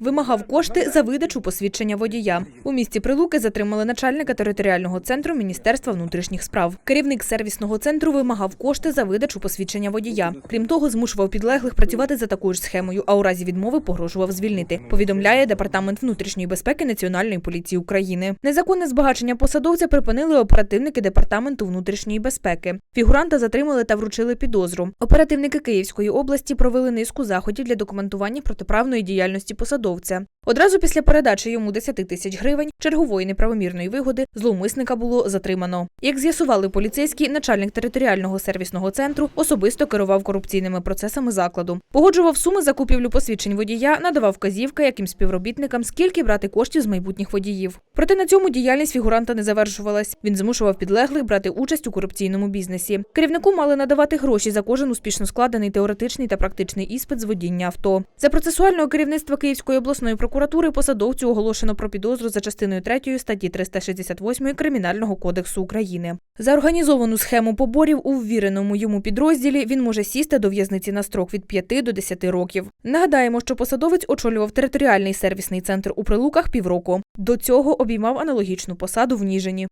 Вимагав кошти за видачу посвідчення водія. У місті Прилуки затримали начальника територіального центру Міністерства внутрішніх справ. Керівник сервісного центру вимагав кошти за видачу посвідчення водія. Крім того, змушував підлеглих працювати за такою ж схемою, а у разі відмови погрожував звільнити. Повідомляє департамент внутрішньої безпеки Національної поліції України. Незаконне збагачення посадовця припинили оперативники департаменту внутрішньої безпеки. Фігуранта затримали та вручили підозру. Оперативники Київської області провели низку заходів для документування протиправної діяльності посадовця посадовця. Одразу після передачі йому 10 тисяч гривень чергової неправомірної вигоди зловмисника було затримано. Як з'ясували поліцейські, начальник територіального сервісного центру особисто керував корупційними процесами закладу, погоджував суми за купівлю посвідчень водія, надавав вказівки, яким співробітникам скільки брати коштів з майбутніх водіїв. Проте на цьому діяльність фігуранта не завершувалась. Він змушував підлеглих брати участь у корупційному бізнесі. Керівнику мали надавати гроші за кожен успішно складений теоретичний та практичний іспит з водіння авто. За процесуального керівництва Київської обласної прокуратури посадовцю оголошено про підозру за частиною 3 статті 368 Кримінального кодексу України. За організовану схему поборів у ввіреному йому підрозділі він може сісти до в'язниці на строк від 5 до 10 років. Нагадаємо, що посадовець очолював територіальний сервісний центр у Прилуках півроку. До цього обіймав аналогічну посаду в Ніжині.